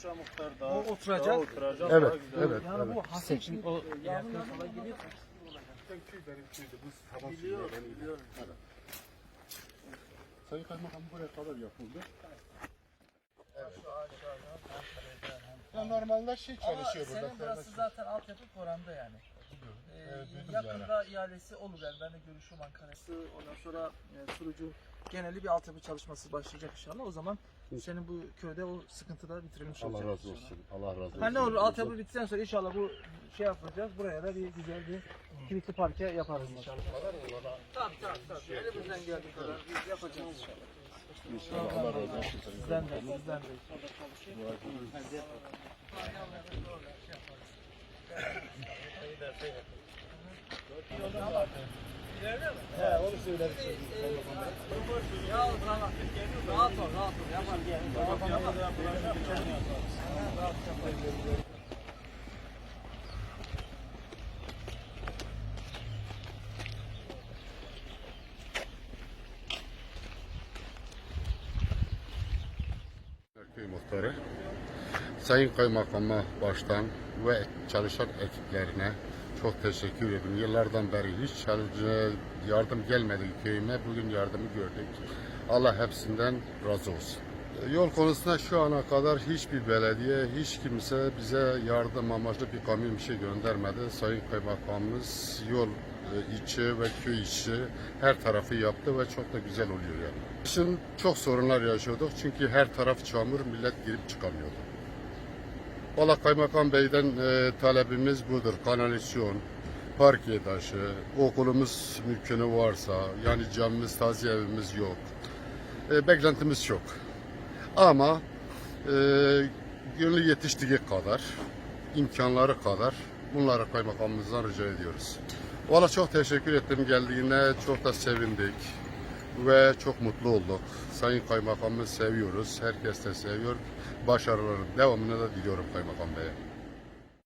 oturttukça muhtar daha, O oturacak. daha oturacak. Evet, daha güzel. evet. Yani bu hasek için o yakın falan geliyor. köy benim köyde bu sabah Biliyorum, biliyorum. Sayın Kaymakam buraya kadar yapıldı. Ya normalde şey Ama çalışıyor burada. senin burası zaten altyapı koranda yani. Ee, Evet, yakında ihalesi olur yani ben de görüşüm Ankara'sı ondan sonra e, sunucu geneli bir altyapı çalışması başlayacak inşallah o zaman senin bu köyde o sıkıntı da bitirilmiş Allah olacak. razı olsun. Allah razı olsun. Ha ne olur altyapı bittikten sonra inşallah bu şey yapacağız buraya da bir güzel bir kilitli parke yaparız inşallah. Tabii tabii tabii elimizden geldiği kadar biz yapacağız inşallah. İnşallah Allah razı olsun. Sizden de sizden de. He onu ol, rahat ol. Yapar. Köy muhtarı. Sayın Kaymakama baştan ve çalışan ekiplerine çok teşekkür ederim. Yıllardan beri hiç yardım gelmedi köyüme. Bugün yardımı gördük. Allah hepsinden razı olsun. Yol konusunda şu ana kadar hiçbir belediye, hiç kimse bize yardım amaçlı bir kamyon bir şey göndermedi. Sayın Kaymakamımız yol e, içi ve köy içi her tarafı yaptı ve çok da güzel oluyor yani. Şimdi çok sorunlar yaşıyorduk çünkü her taraf çamur, millet girip çıkamıyordu. Valla Kaymakam Bey'den e, talebimiz budur. Kanalizasyon, parke taşı, okulumuz mümkünü varsa, yani camimiz, taziye evimiz yok. E, beklentimiz çok. Ama e, gönlü yetiştiği kadar, imkanları kadar bunları kaymakamımızdan rica ediyoruz. Valla çok teşekkür ettim geldiğine, çok da sevindik ve çok mutlu olduk. Sayın Kaymakamımızı seviyoruz, herkes de seviyor. Başarıların devamını da diliyorum Kaymakam Bey'e.